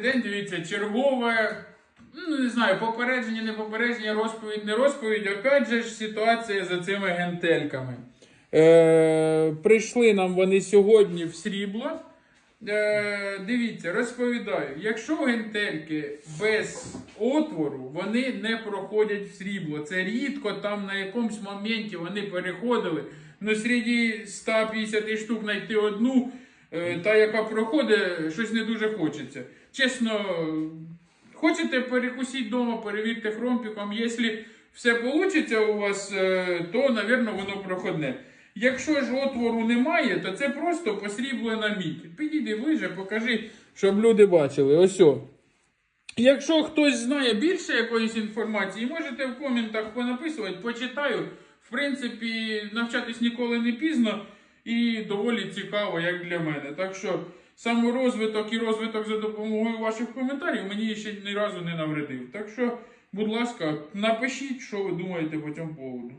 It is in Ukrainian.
День, дивіться, чергове, ну не знаю, попередження, не попередження, розповідь, не розповідь. Опять же ж ситуація за цими гентельками. Е, прийшли нам вони сьогодні в срібло. Е, дивіться, розповідаю, якщо гентельки без отвору, вони не проходять в срібло. Це рідко там на якомусь моменті вони переходили. Ну, серед 150 штук знайти одну, та яка проходить, щось не дуже хочеться. Чесно, хочете перекусіть вдома, перевірте хромпіком. Якщо все вийде у вас, е, то, напевно, воно проходне. Якщо ж отвору немає, то це просто посріблена мідь. Підійди ближче, покажи, щоб люди бачили. Ось. о. Якщо хтось знає більше якоїсь інформації, можете в коментах понаписувати, почитаю. В принципі, навчатись ніколи не пізно і доволі цікаво, як для мене. Так що саморозвиток і розвиток за допомогою ваших коментарів мені ще ні разу не навредив. Так що, будь ласка, напишіть, що ви думаєте по цьому поводу.